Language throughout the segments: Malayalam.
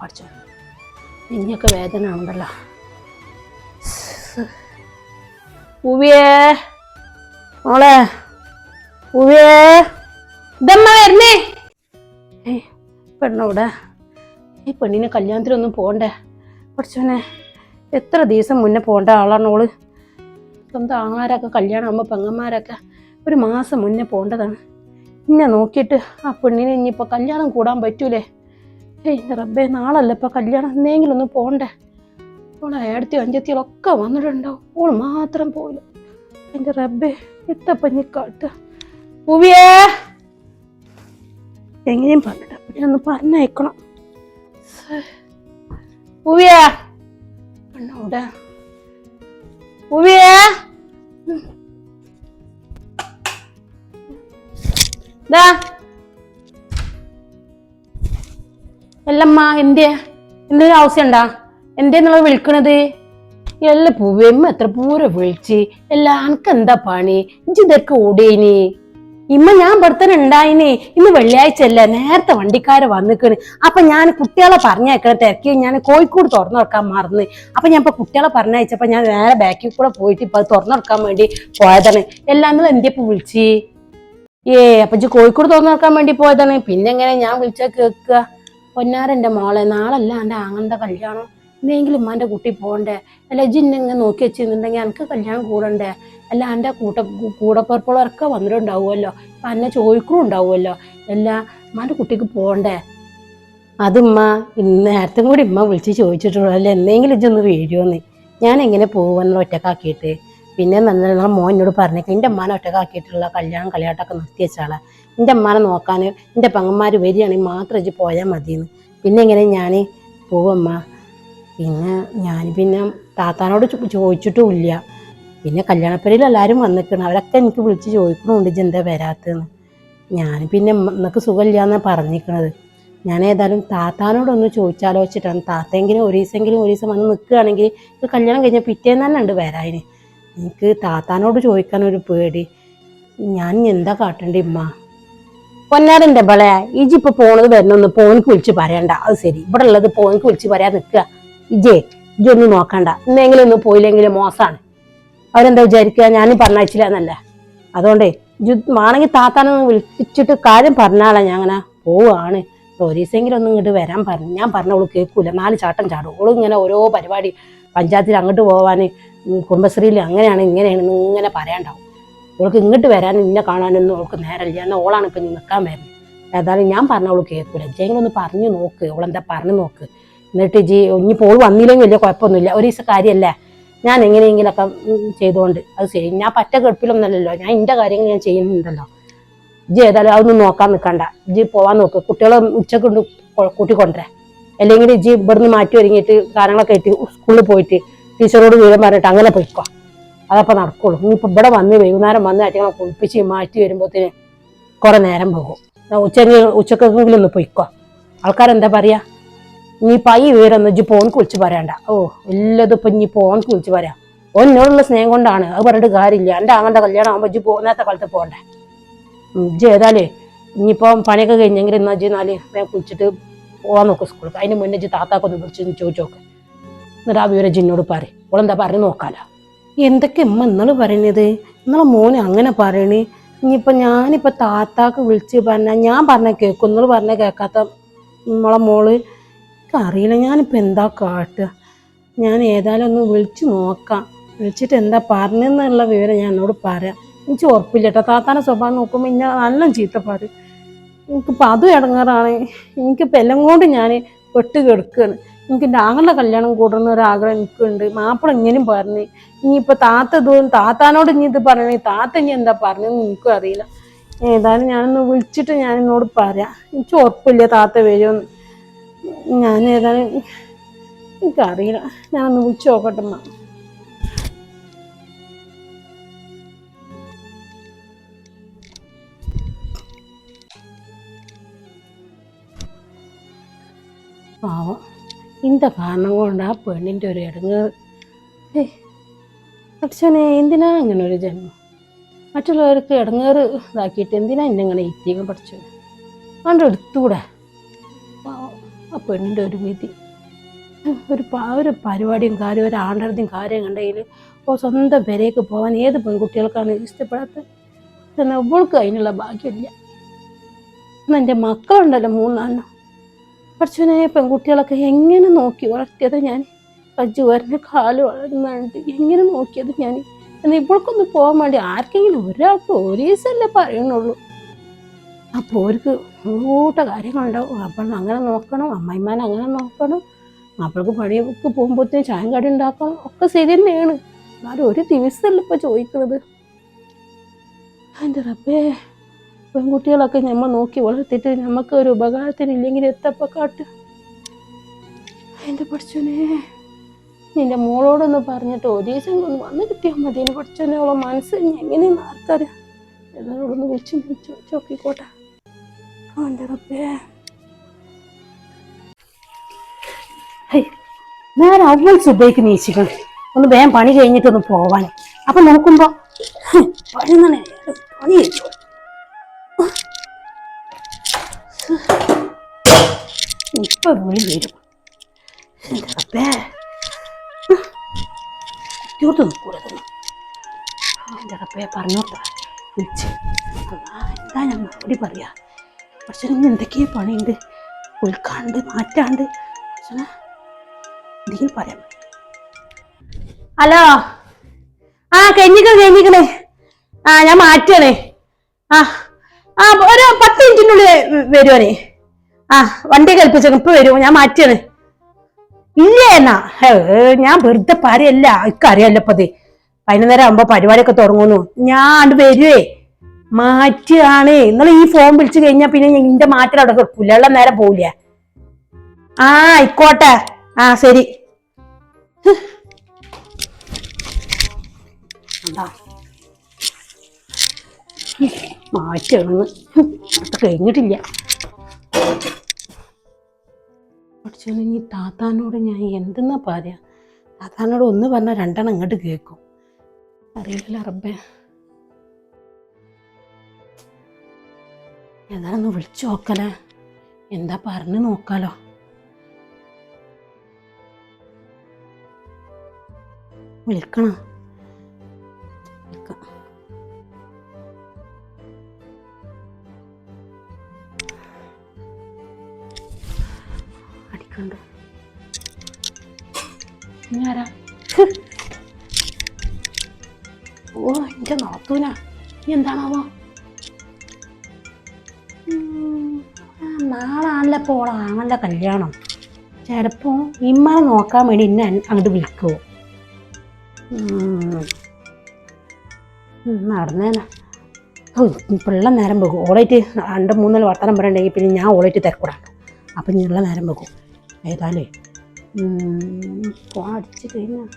പഠിച്ചു. ഇനിയൊക്കെ വേദന ഉണ്ടല്ലോ. ഉവിയേ മോളെ ഉവിയേ. ഇതമ്മ വരുന്നേ? ഏയ് പെണ്ണവിടെ ഈ പെണ്ണിനെ കല്യാണത്തിനൊന്നും പോകണ്ടേ പഠിച്ചോനെ എത്ര ദിവസം മുന്നേ പോണ്ട ആളാണ് ഓൾ. സ്വന്തം ആങ്ങളാരൊക്കെ കല്യാണം ആകുമ്പോൾ പെങ്ങന്മാരൊക്കെ ഒരു മാസം മുന്നേ പോകേണ്ടതാണ് ഇന്നെ നോക്കിയിട്ട് ആ പെണ്ണിനെ ഇനിയിപ്പോൾ കല്യാണം കൂടാൻ പറ്റൂലേ? ഏയ് റബ്ബേ നാളല്ല ഇപ്പം കല്യാണം. എന്തെങ്കിലും ഒന്ന് പോണ്ടേ? ഓളെ ഏടത്തി അഞ്ചത്തികളൊക്കെ വന്നിട്ടുണ്ടാവും ഓൾ മാത്രം പോയില്ല എന്റെ റബ്ബേ ഇത്തപ്പഞ്ഞി കാട്ട്. പൂവിയേ! എങ്ങനെയും പറഞ്ഞിട്ട് പിന്നെ ഒന്ന് പറഞ്ഞയക്കണം. പൂവിയേ! പെണ്ണോടെ പൂവിയേ! ദാ. എല്ലമ്മ എന്തേ എന്തെങ്കിലും ആവശ്യണ്ടാ നിങ്ങൾ വിളിക്കണത്? എല്ല പൂവേമ്മ എത്ര പൂരെ വിളിച്ച്? എല്ലാ അനക്ക് എന്താ പണി? ഇഞ്ചി ഇതൊക്കെ ഓടേനി. ഇമ്മ ഞാൻ ഇവിടെ ഉണ്ടായിനി. ഇന്ന് വെള്ളിയാഴ്ച അല്ല നേരത്തെ വണ്ടിക്കാര് വന്നിക്കണ്. അപ്പൊ ഞാൻ കുട്ടികളെ പറഞ്ഞയക്കണ തിരക്കി ഞാൻ കോഴിക്കോട് തുറന്നു കൊടുക്കാൻ മറന്ന്. അപ്പൊ ഞാൻ ഇപ്പൊ കുട്ടികളെ പറഞ്ഞയച്ചപ്പോ ഞാൻ നേരെ ബാക്കിൽ കൂടെ പോയിട്ട് ഇപ്പൊ അത് തുറന്നു കൊടുക്കാൻ വേണ്ടി പോയതാണ്. എല്ലാം നിങ്ങൾ എന്റെ ഇപ്പൊ വിളിച്ച്? ഏ അപ്പൊ കോഴിക്കോട് തുറന്നു കൊടുക്കാൻ വേണ്ടി പോയതാണ്. പിന്നെ എങ്ങനെ ഞാൻ വിളിച്ചാൽ കേക്കുക പൊന്നാരന്റെ മോളെ നാളല്ല എന്റെ ആങ്ങളുടെ കല്യാണം. എന്തെങ്കിലും ഉമ്മാന്റെ കുട്ടി പോകണ്ടേ? അല്ല ജിന്നങ്ങ് നോക്കി വെച്ചിരുന്നുണ്ടെങ്കിൽ എനിക്ക് കല്യാണം കൂടണ്ടേ? അല്ല എന്റെ കൂട്ട കൂടപ്പുറപ്പുള്ളവരൊക്കെ വന്നിട്ടുണ്ടാവുമല്ലോ? അപ്പം എന്നെ ചോദിക്കും ഉണ്ടാവുമല്ലോ? അല്ല ഉമ്മാന്റെ കുട്ടിക്ക് പോകണ്ടേ? അതുമ്മ ഇന്ന് നേരത്തെ കൂടി ഉമ്മ വിളിച്ച് ചോദിച്ചിട്ടുള്ളൂ. അല്ല എന്തെങ്കിലും ഇജ്ജൊന്ന് വീഴുമെന്ന് ഞാൻ എങ്ങനെ പോകുമെന്ന് ഒറ്റക്കാക്കിയിട്ട്. പിന്നെ നല്ല മോൻ എന്നോട് പറഞ്ഞേക്കാം എന്റെ ഉമ്മാനെ ഒറ്റക്കാക്കിയിട്ടുള്ള കല്യാണം കളിയാട്ടൊക്കെ നിർത്തി വെച്ചാളാ എന്റെ അമ്മാനെ നോക്കാൻ എന്റെ പങ്ങന്മാർ വരികയാണെങ്കിൽ മാത്രം ഇജ്ജ് പോയാൽ മതിയെന്ന്. പിന്നെ ഇങ്ങനെ ഞാൻ പോവമ്മ. പിന്നെ ഞാൻ പിന്നെ താത്താനോട് ചോ- ചോദിച്ചിട്ടും ഇല്ല പിന്നെ കല്യാണപ്പരയിൽ എല്ലാവരും വന്നിക്കണം. അവരൊക്കെ എനിക്ക് വിളിച്ച് ചോദിക്കണമുണ്ട് ഇജ്ജ് എന്താ വരാത്തതെന്ന്. ഞാൻ പിന്നെ എന്നൊക്കെ സുഖമില്ല എന്നാണ് പറഞ്ഞിരിക്കണത് ഞാൻ ഏതായാലും താത്താനോടൊന്ന് ചോദിച്ചാലോചിച്ചിട്ടാണ്. താത്തയെങ്കിലും ഒരു ദിവസമെങ്കിലും ഒരു ദിവസം വന്ന് നിൽക്കുകയാണെങ്കിൽ ഇത് കല്യാണം കഴിഞ്ഞ പിറ്റേന്ന് തന്നെ ഉണ്ട് വരാതിന് എനിക്ക് താത്താനോട് ചോദിക്കാനൊരു പേടി. ഞാൻ എന്താ കാട്ടണ്ടേ ഇമ്മ പൊന്നാരന്റെ ബളെ ഇപ്പൊ പോണത് വരണൊന്ന് പോനിക്ക് വിളിച്ച് പറയണ്ട. അത് ശരി. ഇവിടെ ഉള്ളത് പോനിക്ക് വിളിച്ച് പറയാൻ നിൽക്കുക. ഇജേ ഇജൊന്നും നോക്കണ്ട. ഇന്നെങ്കിലും ഒന്നും പോയില്ലെങ്കിലും മോശമാണ്. അവരെന്താ വിചാരിക്കുക? ഞാനും പറഞ്ഞയച്ചില്ലെന്നല്ല അതുകൊണ്ട് ഇജ് വേണമെങ്കിൽ താത്താനൊന്ന് വിളിച്ചിട്ട് കാര്യം പറഞ്ഞാളാ ഞാൻ അങ്ങനെ പോവാണ്. ഒരീസെങ്കിലും ഒന്നും ഇങ്ങോട്ട് വരാൻ പറഞ്ഞു ഞാൻ പറഞ്ഞവൾ കേൾക്കൂല. നാല് ചാട്ടം ചാടും. ഓളും ഇങ്ങനെ ഓരോ പരിപാടി പഞ്ചായത്തിൽ അങ്ങോട്ട് പോവാൻ കുടുംബശ്രീയിൽ അങ്ങനെയാണ് ഇങ്ങനെയാണ് ഇങ്ങനെ പറയാണ്ടാവും. ഓൾക്ക് ഇങ്ങോട്ട് വരാൻ ഇന്നെ കാണാനൊന്നും ഓൾക്ക് നേരമില്ല. എന്നാൽ ഓളാണ് ഇപ്പം നിൽക്കാൻ വരുന്നത്. ഏതായാലും ഞാൻ പറഞ്ഞ അവൾ കേൾക്കൂല. ജയങ്ങളൊന്ന് പറഞ്ഞു നോക്ക്. ഓളെന്താ പറഞ്ഞു നോക്ക്. എന്നിട്ട് ജി ഇനി പോൾ വന്നില്ലെങ്കിൽ വലിയ കുഴപ്പമൊന്നുമില്ല. ഒരു ദിവസം കാര്യമല്ലേ. ഞാൻ എങ്ങനെയെങ്കിലൊക്കെ ചെയ്തുകൊണ്ട് അത് ശരി. ഞാൻ പറ്റ കെടുപ്പിലൊന്നുമല്ലല്ലോ. ഞാൻ എന്റെ കാര്യങ്ങൾ ഞാൻ ചെയ്യുന്നുണ്ടല്ലോ. ജി ഏതായാലും അതൊന്നും നോക്കാൻ നിൽക്കണ്ട ജി പോവാൻ നോക്ക്. കുട്ടികളെ ഉച്ചയ്ക്ക് കൊണ്ട് കൊ- കൂട്ടിക്കൊണ്ടുവരാ അല്ലെങ്കിൽ ജി ഇവിടുന്ന് മാറ്റി ഒരുങ്ങിയിട്ട് കാര്യങ്ങളൊക്കെ ആയിട്ട് സ്കൂളിൽ പോയിട്ട് ടീച്ചറോട് വിവരം പറഞ്ഞിട്ട് അങ്ങനെ പോയിക്കോ. അതപ്പോൾ നടക്കുള്ളൂ. ഇനിയിപ്പോൾ ഇവിടെ വന്ന് വൈകുന്നേരം വന്ന് അറ്റങ്ങളെ കുളിപ്പിച്ച് മാറ്റി വരുമ്പോഴത്തേന് കുറേ നേരം പോകും. ഉച്ചയ്ക്ക് ഉച്ചക്കെങ്കിലും ഒന്ന് പൊയ്ക്കോ ആൾക്കാരെന്താ പറയാ? നീ പൈ വിവരം ഇജ്ജ് പോൻക്ക് വിളിച്ച് പറയണ്ട. ഓ എല്ലാതും ഇപ്പം ഇനി പോൻക്ക് കുളിച്ച് പറയാം. ഓൻ എന്നോടുള്ള സ്നേഹം കൊണ്ടാണ്. അത് പറഞ്ഞിട്ട് കാര്യമില്ല. എന്റെ അങ്ങനത്തെ കല്യാണം ആകുമ്പോൾ ഇജ്ജ് പോകുന്നേരത്തെ നേരത്തെ കാലത്ത് പോകണ്ടേ? ഇജ്ജ് ഏതായാലേ ഇനിയിപ്പം പണിയൊക്കെ കഴിഞ്ഞെങ്കിൽ എന്നാൽ ഇജ്ജ് നാല് വേഗം കുളിച്ചിട്ട് പോകാൻ നോക്കും സ്കൂളിൽ അതിന് മുന്നേ ഇജ്ജ് താത്താക്കൊന്ന് വിളിച്ച് ചോദിച്ചു നോക്ക്. എന്നിട്ട് ആ വിവരം ജിന്നോട് പറയും. ഓളെന്താ പറഞ്ഞു നോക്കാലോ എന്തൊക്കെ അമ്മ ഇന്നലെ പറയണത്? ഇന്നളെ മോനെ അങ്ങനെ പറയണേ. ഇനിയിപ്പോൾ ഞാനിപ്പോൾ താത്താക്ക് വിളിച്ച് പറഞ്ഞാൽ ഞാൻ പറഞ്ഞ കേൾക്കും. ഇന്നലെ പറഞ്ഞ കേൾക്കാത്ത നമ്മളെ മോൾ അറിയില്ല. ഞാനിപ്പോൾ എന്താ കാട്ടുക? ഞാൻ ഏതായാലും ഒന്ന് വിളിച്ച് നോക്കാം. വിളിച്ചിട്ട് എന്താ പറഞ്ഞെന്നുള്ള വിവരം ഞാൻ എന്നോട് പറയാം. എനിക്ക് ഉറപ്പില്ല കേട്ടോ. താത്താനെ സ്വഭാവം നോക്കുമ്പോൾ ഇന്ന നല്ല ചീത്ത പറയും. എനിക്കിപ്പോൾ അതും ഇടങ്ങാറാണ്. എനിക്കിപ്പോൾ എല്ലാം കൊണ്ട് ഞാൻ പെട്ട് കിടക്കുകയാണ് എനിക്ക് എന്റെ ആങ്ങളുടെ കല്യാണം കൂടണം ഒരാഗ്രഹം എനിക്കുണ്ട്. മാപ്പിള ഇങ്ങനെയും പറഞ്ഞു. ഇനിയിപ്പോൾ താത്ത ഇതും താത്താനോട് ഇനി ഇത് പറയണേ? താത്ത ഇനി എന്താ പറഞ്ഞതെന്ന് എനിക്കും അറിയില്ല. ഏതായാലും ഞാനൊന്ന് വിളിച്ചിട്ട് ഞാൻ എന്നോട് പറയാം. എനിക്ക് ഉറപ്പില്ല താത്ത വരുമെന്ന്. ഞാൻ ഏതായാലും എനിക്കറിയില്ല. ഞാനൊന്ന് വിളിച്ചു നോക്കട്ടെ അമ്മ. പാവം. ഇന്ത കാരണം കൊണ്ട് ആ പെണ്ണിന്റെ ഒരു ഇടങ്ങേറ്? ഏയ് അച്ഛനെ എന്തിനാ അങ്ങനെ ഒരു ജന്മം? മറ്റുള്ളവർക്ക് ഇടങ്ങേറ് ഇതാക്കിയിട്ട് എന്തിനാ എന്നെ ഇങ്ങനെ പഠിച്ചു അതുകൊണ്ട് എടുത്തുകൂടെ ആ പെണ്ണിന്റെ ഒരു വിധി. ഒരു ഒരു പരിപാടിയും കാര്യം ഒരു ആണ്ടടത്തും കാര്യം കണ്ടെങ്കിൽ ഇപ്പോൾ സ്വന്തം പെരേക്ക് പോകാൻ ഏത് പെൺകുട്ടികൾക്കാണ് ഇഷ്ടപ്പെടാത്തത്? എന്നാൽ ഇവൾക്ക് അതിനുള്ള ഭാഗ്യമില്ല. എന്നാൽ എന്റെ മക്കളുണ്ടല്ലോ മൂന്നെണ്ണം പഠിച്ചവനെ പെൺകുട്ടികളൊക്കെ എങ്ങനെ നോക്കി വളർത്തിയത് ഞാൻ? കജ്ജു വരഞ്ഞ കാൽ വളർന്നുണ്ട് എങ്ങനെ നോക്കിയത് ഞാൻ? എന്നാൽ ഇവൾക്കൊന്ന് പോകാൻ വേണ്ടി ആർക്കെങ്കിലും ഒരാൾക്ക് ഒരീസല്ലേ പറയണുള്ളൂ അപ്പോൾ അവർക്ക് കൂട്ട കാര്യങ്ങളുണ്ടാവും. അപ്പോൾ അങ്ങനെ നോക്കണം അമ്മായിമാൻ അങ്ങനെ നോക്കണം. മാപ്പിളക്ക് പണിയൊക്കെ പോകുമ്പോഴത്തേന് ചായം കടി ഉണ്ടാക്കണം. ഒക്കെ ശരി തന്നെയാണ്. എന്നാലും ഒരു ദിവസമല്ല ഇപ്പോൾ ചോദിക്കുന്നത്. എന്റെ റബ്ബേ. പെൺകുട്ടികളൊക്കെ നമ്മൾ നോക്കി വളർത്തിയിട്ട് നമുക്ക് ഒരു ഉപകാരത്തിന് ഇല്ലെങ്കിൽ എത്തപ്പ കാട്ട്. എന്റെ പഠിച്ചോനെ? നിന്റെ മോളോടൊന്ന് പറഞ്ഞിട്ട് ഒരു ദിവസം ഒന്ന് വന്ന് കിട്ടിയാൽ മതി. എന്റെ പഠിച്ചോനെ അവളെ മനസ്സ് എങ്ങനെ എങ്ങനെയെന്ന് ആർക്കറിയാം. എല്ലാവരോടൊന്ന് വിളിച്ച് ചോക്കിക്കോട്ടെ ആ എന്റെ റബ്ബേ. നേരെ അവൾ സുബൈക്ക് നീച്ചിക്കണം. ഒന്ന് വേഗം പണി കഴിഞ്ഞിട്ടൊന്ന് പോവാൻ. അപ്പൊ നോക്കുമ്പോ പണി പണി കഴിഞ്ഞു ഇപ്പൊ വിളി വരും. എന്റെ റബ്ബേ കുട്ടിയോട്ട് നിൽക്കൂലതൊന്നും എന്റെ പറഞ്ഞോട്ടാ. വിളിച്ച്. എന്താ ഞാൻ മറുപടി പറയാ? പക്ഷെ ഇനി എന്തൊക്കെയോ പണിയുണ്ട്. ഉൾക്കാണ്ട് മാറ്റാണ്ട്. പക്ഷേ എന്തെങ്കിലും പറയാം ഹലോ. ആ കഴിഞ്ഞിക്കണേ കഴിഞ്ഞിക്കണേ ആ ഞാൻ മാറ്റണേ. ആ. ആ ഒരു പത്ത് മിനിറ്റിനുള്ളിൽ വരുവാനേ ആ വണ്ടി കൽപ്പിച്ച ഇപ്പൊ വരുമോ ഞാൻ മാറ്റിയാണ്. ഇല്ല എന്നാ? ഞാൻ വെറുതെ പറയല്ല. ഇക്കറിയാലോ ഇപ്പൊ ഇത്. പതിനൊന്നര ആകുമ്പോ പരിപാടിയൊക്കെ തുടങ്ങുന്നു. ഞാൻ വരുവേ. മാറ്റിയാണ്. നിങ്ങൾ ഈ ഫോൺ വിളിച്ചു കഴിഞ്ഞാ പിന്നെ എന്റെ മാറ്റൽ അവിടെ കിടക്കൂല. ഉള്ള നേരം പോവില്ല. ആ ആയിക്കോട്ടെ. ആ ശരി. എന്താ? മാറ്റാണ്. അത് കഴിഞ്ഞിട്ടില്ല. പക്ഷേ ഈ താത്താനോട് ഞാൻ എന്തെന്നാ പറയാ? താത്താനോട് ഒന്ന് പറഞ്ഞാൽ രണ്ടെണ്ണം ഇങ്ങോട്ട് കേൾക്കും. അറിയില്ല റബ്ബേ. ഏതാണെന്ന് വിളിച്ചു നോക്കലേ. എന്താ പറഞ്ഞു നോക്കാലോ. വിളിക്കണോ? നാളാണല്ലോ ഇപ്പോൾ ഓളാണല്ലോ കല്യാണം. ചിലപ്പോൾ ഇമ്മനെ നോക്കാൻ വേണ്ടി ഇന്നെ അങ്ങോട്ട് വിളിക്കുമോ നടന്നേന. പിള്ള നേരം വെക്കും ഓളായിട്ട് രണ്ട് മൂന്നാൽ വർത്തമാനം പറയണ്ടെങ്കിൽ പിന്നെ ഞാൻ ഓളായിട്ട് തിരക്കൂടാണ് അപ്പം ഞങ്ങളെ നേരം വെക്കും ഏതായാലേ? ഫോൺ അടിച്ച് കഴിഞ്ഞാൽ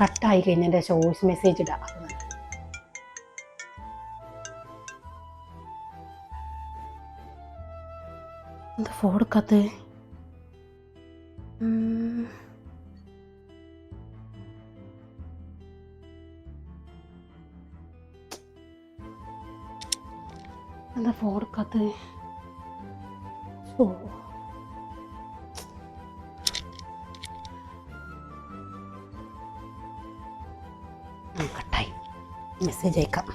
കട്ടായി കഴിഞ്ഞാൽ എന്റെ വോയിസ് മെസ്സേജ് ഇടാം. എന്താ ഫോൺ എടുക്കാത്ത? എന്താ ഫോൺ എടുക്കാത്ത? ഓ. കട്ടായി. മെസ്സേജ് അയക്കാം.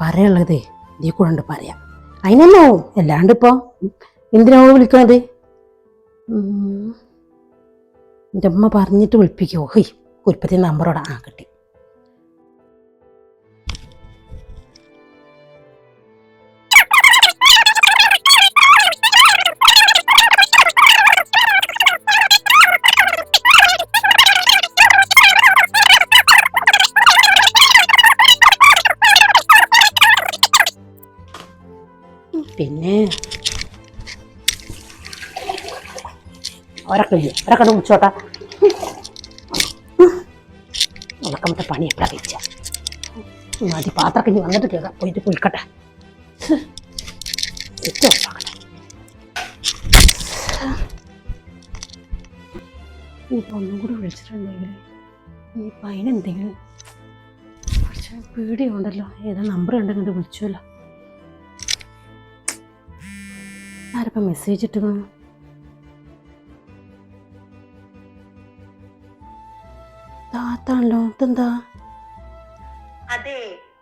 പറയുള്ളതേ നീ കൂടെ പറയാം. ആവും അല്ലാണ്ട് ഇപ്പോൾ എന്തിനാ വിളിക്കണത് എന്റെ അമ്മ പറഞ്ഞിട്ട് വിളിപ്പിക്കുമോ ഹൈ കുരുപ്പത്തിന്റെ നമ്പറോടാ ആ കിട്ടി. പിന്നെ ഒരൊക്കെ ഒരക്കട കുടിച്ചോട്ടാ ഉണക്കമത്തെ പണി എപ്പോഴാ കഴിച്ച? മതി പാത്രക്കി വന്നിട്ട് കേൾക്കാം. പോയിട്ട് കുളിക്കട്ടെ ഒന്നും കൂടി വിളിച്ചിട്ടുണ്ടെങ്കിൽ ഇനിയിപ്പോൾ അതിനെന്തെങ്കിലും പക്ഷേ പേടിയുണ്ടല്ലോ. ഏതാ നമ്പർ ഉണ്ടെങ്കിൽ വിളിച്ചുവല്ലോ ഇതാരപ്പം മെസ്സേജ് ഇട്ടു താത്താണല്ലോ ഇതെന്താ? അതെ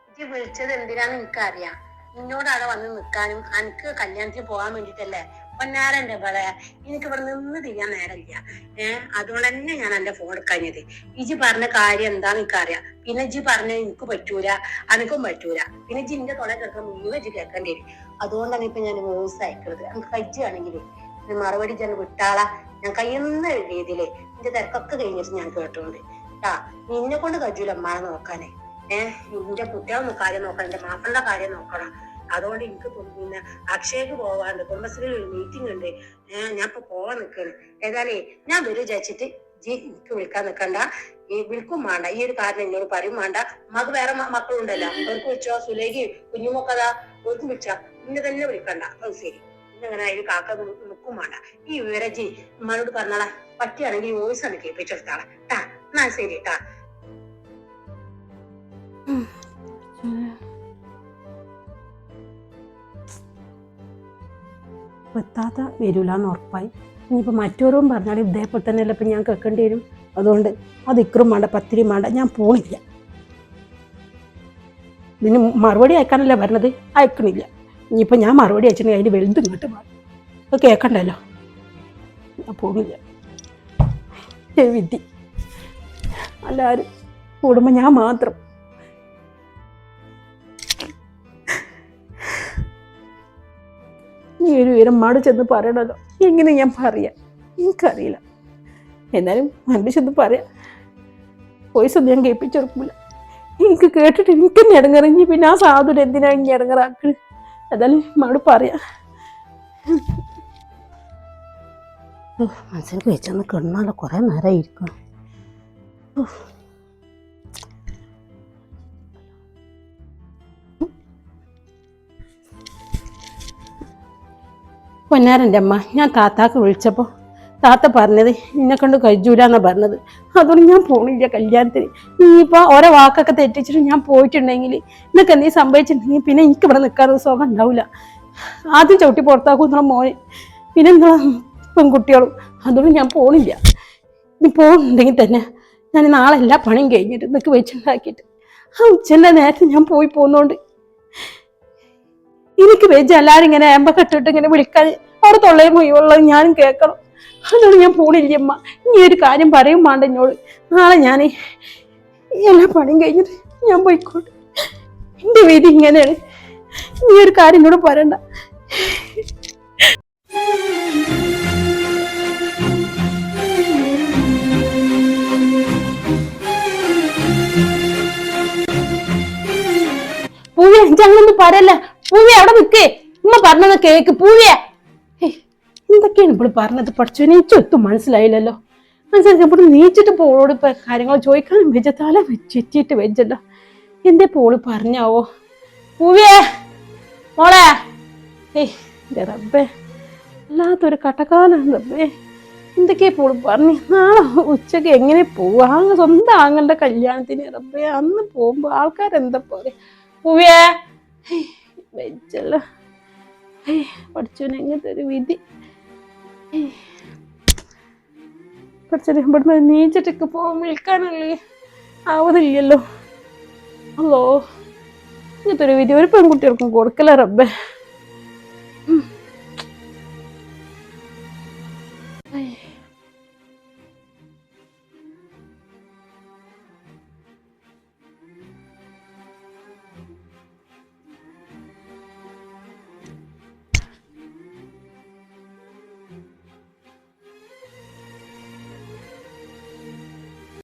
ഇജ്ജ് വിളിച്ചത് എന്തിനാന്ന് എനിക്കറിയാം. നിന്നോട് വന്ന് നിൽക്കാനും എനിക്ക് കല്യാണത്തിന് പോകാൻ വേണ്ടിട്ടല്ലേ? പൊന്നാരന്റെ പോലെ എനിക്ക് ഇവിടെ നിന്ന് തിരിയാൻ നേരമില്ല. ഏഹ് അതുകൊണ്ട് തന്നെ ഞാൻ എന്റെ ഫോൺ എടുക്കഴിഞ്ഞത് ഇജി പറഞ്ഞ കാര്യം എന്താന്ന് എനിക്കറിയാം. പിന്നെ ഇജി പറഞ്ഞ എനിക്ക് പറ്റൂല അനക്കും പറ്റൂല. പിന്നെ ഇജി എന്റെ തൊള കേൾക്കാൻ മുഴുവൻ ഇജി കേൾക്കേണ്ടി വരും. അതുകൊണ്ടാണ് ഇപ്പൊ ഞാൻ വോയിസ് അയക്കുന്നത് എനിക്ക് കജ്ജാണെങ്കിൽ മറുപടി ഞാൻ വിട്ടാളാ. ഞാൻ കഴിയുന്ന രീതിയിൽ എന്റെ തിരക്കൊക്കെ കഴിഞ്ഞിട്ട് ഞാൻ കേട്ടോണ്ട്. ആ നിന്നെ കൊണ്ട് കഴിച്ചൂല അമ്മാനെ നോക്കാനേ. ഏഹ് എന്റെ കുട്ടികളെ കാര്യം നോക്കണം എന്റെ മാപ്പിളുടെ കാര്യം നോക്കണം. അതുകൊണ്ട് എനിക്ക് പിന്നെ അക്ഷയക്ക് പോവാണ്ട് കുടുംബശ്രീയിൽ ഒരു മീറ്റിംഗ് ഉണ്ട്. ഞാൻ ഇപ്പൊ പോവാൻ നിൽക്കാണ് ഏതായാലേ ഞാൻ വരും വിചാരിച്ചിട്ട്. ജി എനിക്ക് വിളിക്കാൻ നിൽക്കണ്ട ഈ വിൽക്കും വേണ്ട ഈ ഒരു കാരണം എന്നോട് പറയും വേണ്ട മക വേറെ മക്കളുണ്ടല്ലോ. അവർക്ക് വിളിച്ചോ സുലേഖി കുഞ്ഞുമൊക്കതാ ഓർക്കും വിളിച്ചാ. ഇന്നെ തന്നെ വിളിക്കണ്ട. അത് ശരി. ഇന്നങ്ങനെ അതിൽ കാക്ക നിൽക്കും വേണ്ട ഈ വിവരം ജി ഉമ്മാനോട് പറഞ്ഞാളാ. പറ്റിയാണെങ്കിൽ വോയിസ് ആണ് കേൾപ്പിച്ചെടുത്താളാ. ടാ എന്നാ ശരി ട്ടാ എത്താത്ത വരില്ല എന്ന് ഉറപ്പായി. ഇനിയിപ്പോൾ മറ്റോരും പറഞ്ഞാൽ ഇതേപോലെ തന്നെയല്ല ഇപ്പം ഞാൻ കേൾക്കേണ്ടി വരും. അതുകൊണ്ട് അത് ഇക്കറും വേണ്ട പത്തിരിയും വേണ്ട ഞാൻ പോണില്ല. ഇതിന് മറുപടി അയക്കാനല്ല പറഞ്ഞത് അയക്കണില്ല. ഇനിയിപ്പോൾ ഞാൻ മറുപടി അയച്ചിട്ടുണ്ടെങ്കിൽ അതിന്റെ വലുത് ഇങ്ങോട്ട് മാറും. അത് കേൾക്കണ്ടല്ലോ ഞാൻ പോകുന്നില്ല വിധി. എല്ലാവരും കൂടുമ്പോൾ ഞാൻ മാത്രം ഈ ഒരു ഉയരം മാട് ചെന്ന് പറയണല്ലോ. എങ്ങനെ ഞാൻ പറയാം? എനിക്കറിയില്ല. എന്നാലും മണ്ടി ചെന്ന് പറയാം. വോയിസ് ഒന്നും ഞാൻ കേൾപ്പിച്ചെടുക്കില്ല എനിക്ക് കേട്ടിട്ട് എനിക്ക് തന്നെ ഇടങ്ങറിഞ്ഞ് പിന്നെ ആ സാധുര എന്തിനാ ഇനി ഇടങ്ങറാക്കണ് ഏതായാലും മാട് പറയാം. മനസ്സിലേക്ക് വെച്ചൊന്ന് കിടന്നാലോ? കുറേ നേരം ഇരിക്കണം പൊന്നാരന്റെ അമ്മ ഞാൻ താത്താക്ക് വിളിച്ചപ്പോൾ താത്ത പറഞ്ഞത് എന്നെ കൊണ്ട് കഴിയൂലെന്നാണ് പറഞ്ഞത്. അതുകൊണ്ട് ഞാൻ പോണില്ല കല്യാണത്തിന്. ഇനിയിപ്പോൾ ഓരോ വാക്കൊക്കെ തെറ്റിച്ചിട്ട് ഞാൻ പോയിട്ടുണ്ടെങ്കിൽ എന്നൊക്കെ എന്തെങ്കിലും സംഭവിച്ചിട്ടുണ്ടെങ്കിൽ പിന്നെ എനിക്ക് ഇവിടെ ഒരു സുഖം ഉണ്ടാവില്ല. ആദ്യം ചവിട്ടി പുറത്താക്കും എന്നുള്ള മോനെ. പിന്നെ എന്താ പെൺകുട്ടികളും. അതുകൊണ്ട് ഞാൻ പോണില്ല. ഇനി പോകുന്നുണ്ടെങ്കിൽ തന്നെ ഞാൻ നാളെ എല്ലാ പണിയും കഴിഞ്ഞിട്ട് നിനക്ക് വെച്ചുണ്ടാക്കിയിട്ട് ആ ഉച്ചന്റെ നേരത്തെ ഞാൻ പോയി പോകുന്നോണ്ട് എനിക്ക് വെജ് എല്ലാരും ഇങ്ങനെ ഏമ്പ കെട്ടിട്ട് ഇങ്ങനെ വിളിക്കാൻ അവിടെ തൊള്ളയും മുഴുവുള്ളത് ഞാനും കേൾക്കണം. അതുകൊണ്ട് ഞാൻ പോണില്ലമ്മ ഇനി ഒരു കാര്യം പറയും വേണ്ട എന്നോട്. നാളെ ഞാൻ എല്ലാ പണിയും കഴിഞ്ഞിട്ട് ഞാൻ പോയിക്കോട്ടെ. എന്റെ വീതി ഇങ്ങനെയാണ്. നീ ഒരു കാര്യം എന്നോട് പറയണ്ട. പൂവിയ ഞങ്ങളൊന്നും പറയല്ല. പൂവിയ അവിടെ നിൽക്കേ. ഉമ്മ പറഞ്ഞത് കേക്ക്. പൂവിയ എന്തൊക്കെയാണ് ഇപ്പോൾ പറഞ്ഞത് പഠിച്ചു നീ ചൊത്തും മനസ്സിലായില്ലല്ലോ. മനസ്സിലായി ഇപ്പോൾ നീച്ചിട്ട് പോളോട് കാര്യങ്ങൾ ചോദിക്കാനും വെച്ച തല വെച്ചല്ലോ എന്തേ പോൾ പറഞ്ഞാവോ? പൂവിയേ മോളെ. ഏയ് റബ്ബേ. വല്ലാത്തൊരു കട്ടക്കാലാണ് റബ്ബേ. എന്തൊക്കെയാ പോൾ പറഞ്ഞു? നാളെ ഉച്ചയ്ക്ക് എങ്ങനെ പോവാ? സ്വന്തം ആങ്ങളുടെ കല്യാണത്തിന് റബ്ബേ. അന്ന് പോകുമ്പോ ആൾക്കാരെന്താ പറയാ? പൂവിയേ വെച്ചല്ലോ. വിധി. പഠിച്ചത് ഇവിടുന്ന് നീച്ചിട്ടൊക്കെ പോകാൻ വിൽക്കാനല്ലേ ആവതില്ലല്ലോ അല്ലോ ഇങ്ങനത്തെ ഒരു വിധി ഒരു പെൺകുട്ടികൾക്കും കൊടുക്കല റബ്ബേ.